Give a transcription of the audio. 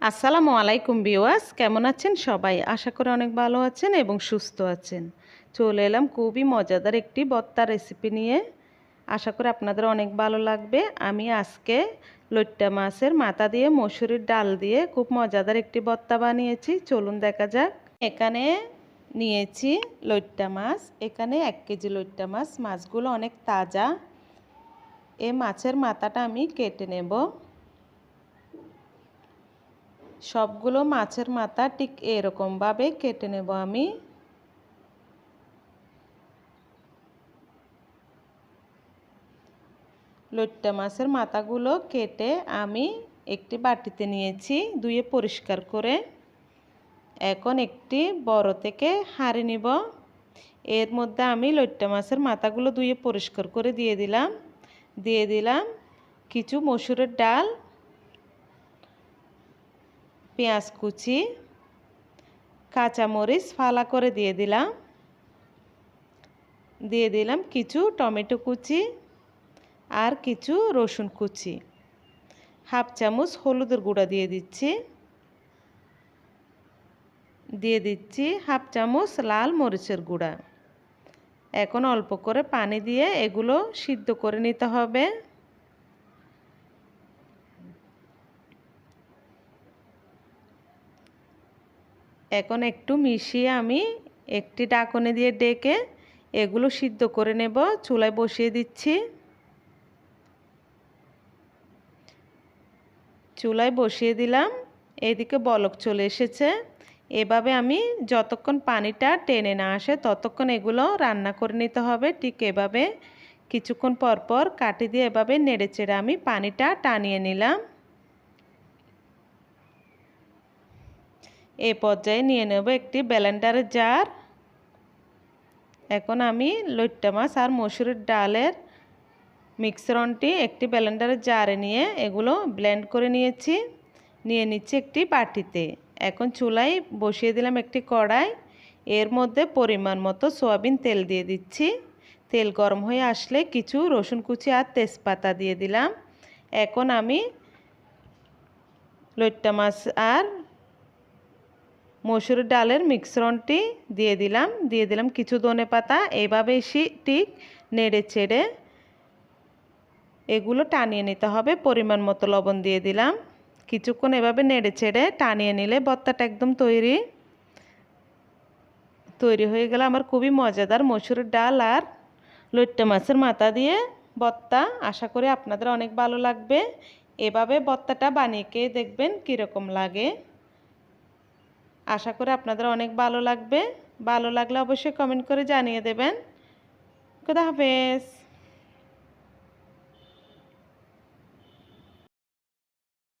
আসসালামু আলাইকুম বিওয়াস কেমন আছেন সবাই? আশা করি অনেক ভালো আছেন এবং সুস্থ আছেন। চলে এলাম খুবই মজাদার একটি বত্তা রেসিপি নিয়ে। আশা করি আপনাদের অনেক ভালো লাগবে। আমি আজকে লইট্টা মাছের মাথা দিয়ে, মসুরির ডাল দিয়ে খুব মজাদার একটি বত্তা বানিয়েছি। চলুন দেখা যাক। এখানে নিয়েছি লইট্টা মাছ। এখানে এক কেজি লইট্টা মাছ। মাছগুলো অনেক তাজা। এ মাছের মাথাটা আমি কেটে নেব। সবগুলো মাছের মাথা ঠিক এরকমভাবে কেটে নেব আমি। লইট্টা মাছের মাথাগুলো কেটে আমি একটি বাটিতে নিয়েছি ধুয়ে পরিষ্কার করে। এখন একটি বড় থেকে হাঁড়ি নিব। এর মধ্যে আমি লইট্টা মাছের মাথাগুলো ধুয়ে পরিষ্কার করে দিয়ে দিলাম। দিয়ে দিলাম কিছু মসুরের ডাল পেঁয়াজ কুচি, কাঁচামরিচ ফালা করে দিয়ে দিলাম। দিয়ে দিলাম কিছু টমেটো কুচি আর কিছু রসুন কুচি। হাফ চামচ হলুদের গুঁড়া দিয়ে দিচ্ছি। দিয়ে দিচ্ছি হাফ চামচ লাল মরিচের গুঁড়া। এখন অল্প করে পানি দিয়ে এগুলো সিদ্ধ করে নিতে হবে। এখন একটু মিশিয়ে আমি একটি ডাকনে দিয়ে ডেকে এগুলো সিদ্ধ করে নেব। চুলায় বসিয়ে দিচ্ছি। চুলায় বসিয়ে দিলাম। এদিকে বলক চলে এসেছে। এভাবে আমি যতক্ষণ পানিটা টেনে না আসে ততক্ষণ এগুলো রান্না করে নিতে হবে। ঠিক এভাবে কিছুক্ষণ পর পর কাটি দিয়ে এভাবে নেড়ে চেড়ে আমি পানিটা টানিয়ে নিলাম। এই পর্যায়ে নিয়ে নেব একটি ব্লেন্ডারের জার। এখন আমি লইট্টা মাছ আর মসুরের ডালের মিক্সরনটি একটি ব্লেন্ডারের জারে নিয়ে এগুলো ব্লেন্ড করে নিয়েছি। নিয়ে নিচ্ছি একটি বাটিতে। এখন চুলায় বসিয়ে দিলাম একটি কড়াই। এর মধ্যে পরিমাণ মতো সোয়াবিন তেল দিয়ে দিচ্ছি। তেল গরম হয়ে আসলে কিছু রসুন কুচি আর তেজপাতা দিয়ে দিলাম। এখন আমি লইট্টা মাছ আর মসুর ডালের মিশ্রণটি দিয়ে দিলাম দিয়ে দিলাম কিছু ধনে পাতা এইভাবে ঠিক নেড়ে চেড়ে এগুলো টানিয়ে নিতে হবে, পরিমাণ মতো লবণ দিয়ে দিলাম। কিছুক্ষণ এভাবে নেড়ে চেড়ে টানিয়ে নিলে ভর্তাটা একদম তৈরি তৈরি হয়ে গেলে আমার খুবই মজাদার মসুর ডাল আর লইট্টা মাছের মাথা দিয়ে ভর্তা আশা করি আপনাদের অনেক ভালো লাগবে। এভাবে ভর্তাটা বানিয়ে খেয়ে দেখবেন কীরকম লাগে। আশা করি আপনাদের অনেক ভালো লাগবে। ভালো লাগলে অবশ্যই কমেন্ট করে জানিয়ে দেবেন। খুদা হাফেজ।